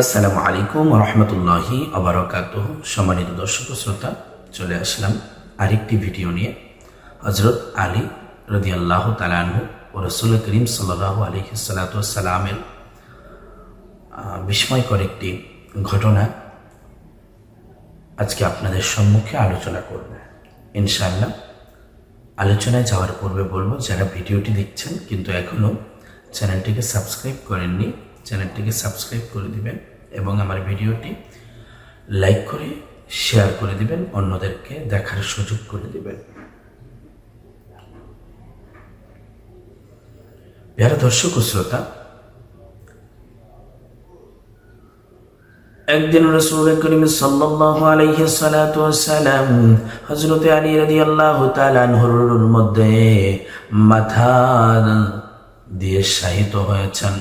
আসসালামু আলাইকুম রহমতুল্লাহি আবরকাত সম্মানিত দর্শক শ্রোতা, চলে আসলাম আরেকটি ভিডিও নিয়ে। হজরত আলী রদি আল্লাহ তালানহু ও রসুল করিম সাল্লাহ আলহি সালাতামের বিস্ময়কর একটি ঘটনা আজকে আপনাদের সম্মুখে আলোচনা করব। ইনশাআল্লাহ আলোচনায় যাওয়ার পূর্বে বলব, যারা ভিডিওটি দেখছেন কিন্তু এখনও চ্যানেলটিকে সাবস্ক্রাইব করেননি চ্যানেলটিকে সাবস্ক্রাইব করে দিবেন এবং আমার ভিডিওটি লাইক করে শেয়ার করে দিবেন, অন্যদেরকে দেখার সুযোগ করে দিবেন। যারা দর্শক শ্রোতা, একদিন রসুল করিম সাল্লাল্লাহু আলাইহি সালাতু ওয়াসালাম হযরত আলী রাদিয়াল্লাহু তাআলা আনহুর মধ্যে মাথা দিয়ে শাহিত হয়েছেন।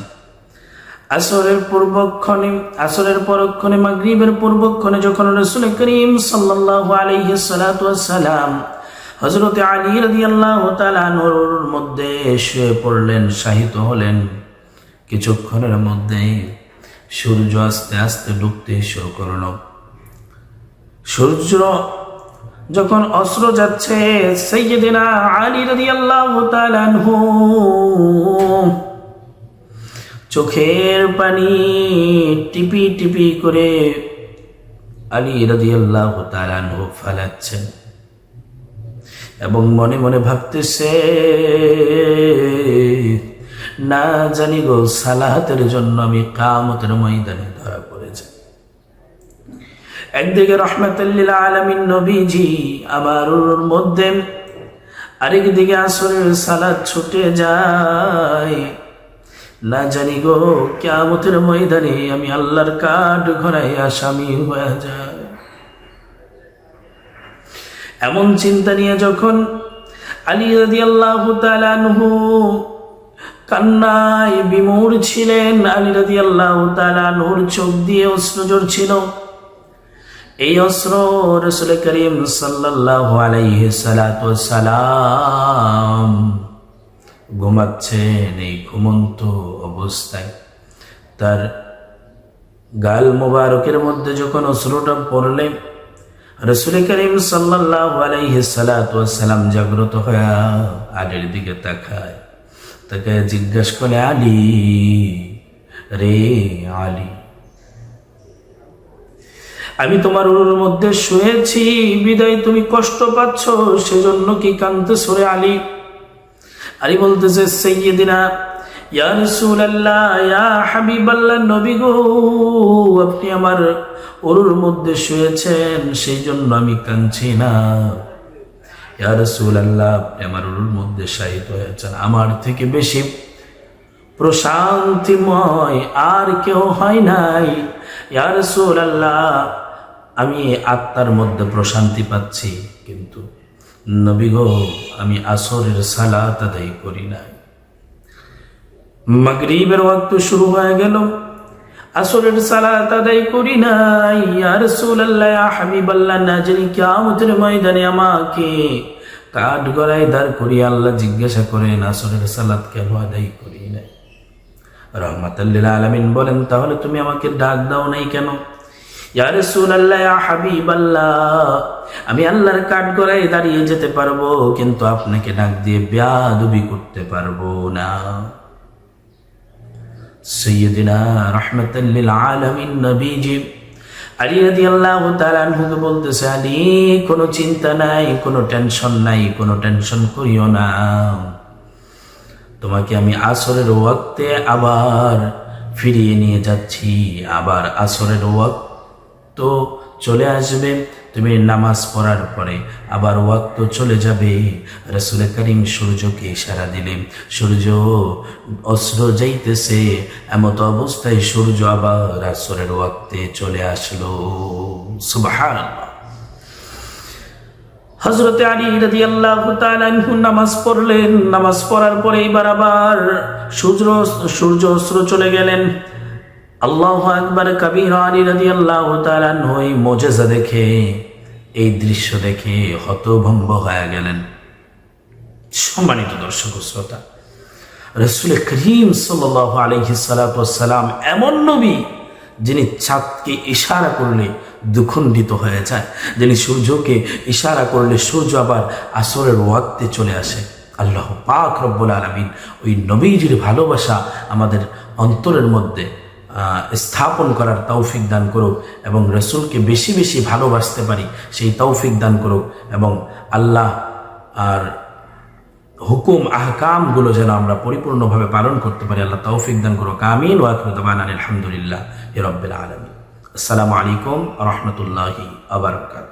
আসরের পূর্বক্ষণে, আসরের পরক্ষণে, মাগরিবের পূর্বক্ষণে যখন রসুল করিম সাল্লাল্লাহু আলাইহি সালাতু ওয়াসালাম হযরত আলী রাদিয়াল্লাহু তাআলা আনহুর মধ্যে শুয়ে পড়লেন, শাহিত হলেন। কিছুক্ষণের মধ্যেই সূর্য আস্তে আস্তে ডুবতে শুরু করল। সূর্য যখন অস্ত্র যাচ্ছে সৈয়দিনা আলী রাদিয়াল্লাহু তাআলা আনহু চোখের পানি টিপি টিপি করে আলী রাদিয়াল্লাহু তাআলা আনহু ফালাচ্ছেন। এবং মনে মনে ভাবতেছে, না জানি গো সালাহাতের জন্য আমি কামতের ময়দানে ধরা পড়েছে। একদিকে রহমতুল্লিল আলমিন নবীজি আমার মধ্যে আরেকদিকে আসরের সালাদ ছুটে যায়। না জানি গো কেমতের ময়দানে আমি আল্লাহর কাঠ ঘোরাই আসামি হয়ে যায় এমন চিন্তা নিয়ে যখন আলী আল্লাহ কান্নায় বিমূর ছিলেন, আলী রাদি আল্লাহ তালানহুর চোখ দিয়ে অস্ত্র ছিল এই অস্ত্র রসুল করিম সাল্লাহ আলাইহি সালাম ঘুমাচ্ছেন এই ঘুমন্ত অবস্থায়। তার গাল মোবারকের মধ্যে যখন অস্ত্রটা পড়লে, রসুল করিম সালাম জাগ্রত হয়ে আলীর দিকে তাকায়। তাকে জিজ্ঞাসা করে আলী, রে আলী, আমি তোমার উরুর মধ্যে শুয়েছি বিদায় তুমি কষ্ট পাচ্ছ, সেজন্য কি কানতে সরে আলী? আলী বলতেছে সৈয়দিনা ইয়া রাসূলুল্লাহ, ইয়া হাবিবাল্লাহ নবী গো, আপনি আমার ওরুর মধ্যে শুয়েছেন সেই জন্য আমি কাঁদছি না। ইয়া রাসূলুল্লাহ, আপনি আমার ওরুর মধ্যে শায়িত হয়েছেন। আমার থেকে বেশি প্রশান্তিময় আর কেউ হয় নাই। ইয়া রাসূলুল্লাহ, আমি আত্মার মধ্যে প্রশান্তি পাচ্ছি, কিন্তু নবী গো, আমি আসরের সালাত আদায় করি নাই। মাগরিবের ওয়াক্ত শুরু হয়ে গেল। আসরের সালাত আদায় করি নাই। আর রাসূলুল্লাহ, ইয়া হাবিবাল্লাহ না জানি কিয়ামতের ময়দানে আমাকে কাঠ গড়ায় দাঁড় করি আল্লাহ জিজ্ঞাসা করেন, আসরের সালাত কেন আদায় করি নাই? রহমাতাল্লিল আলামিন বলেন, তাহলে তুমি আমাকে ডাক দাও নাই কেন? আমি আল্লাহর কাঠ গড়ায় দাঁড়িয়ে যেতে পারব, কিন্তু আপনাকে ডাক দিয়ে বেয়াদবি করতে পারব না। বলতেছে চিন্তা নাই টেনশন নাই টেনশন করিও না। তোমাকে আমি আসরের ওয়াক্তে আবার ফিরিয়ে নিয়ে যাচ্ছি, আবার আসরের ওয়াক্ত চলে আসবে, তুমি নামাজ পড়ার পরে আবার ওয়াক্ত চলে যাবে। রসুল করিম সূর্যকে ইশারা দিলে সূর্য অস্ত্র যাইতেছে, এমত অবস্থায় সূর্য আবার আসরের ওয়াক্তে চলে আসলো। সুবাহ হজরতে আলী রাজি আল্লাহ নামাজ পড়লেন, নামাজ পড়ার পরে এবার আবার সূর্য সূর্য অস্ত্র চলে গেলেন। আল্লাহ আকবর কবির আলী রাজি আল্লাহ ওই মোজেজা দেখে, এই দৃশ্য দেখে হতভম্ব হয়ে গেলেন। সম্মানিত দর্শক শ্রোতা, রসুল করিম সাল্লাহ আলহি সালাম এমন নবী যিনি চাঁদকে ইশারা করলে দুখণ্ডিত হয়ে যায়, যিনি সূর্যকে ইশারা করলে সূর্য আবার আসরের ওয়াক্তে চলে আসে। আল্লাহ পাক রব্বুল আলমিন ওই নবীজির ভালোবাসা আমাদের অন্তরের মধ্যে স্থাপন করার তৌফিক দান করুক এবং রসুলকে বেশি বেশি ভালোবাসতে পারি, সেই তৌফিক দান করুক এবং আল্লাহ আর হুকুম, আহকামগুলো যেন আমরা পরিপূর্ণভাবে পালন করতে পারি, আল্লাহ তৌফিক দান করুক। আমিন। ওয়াকুদ্দান আলহামদুলিল্লাহ রব্বিল আলমী আসসালামু আলাইকুম রহমতুল্লাহি আবরকাত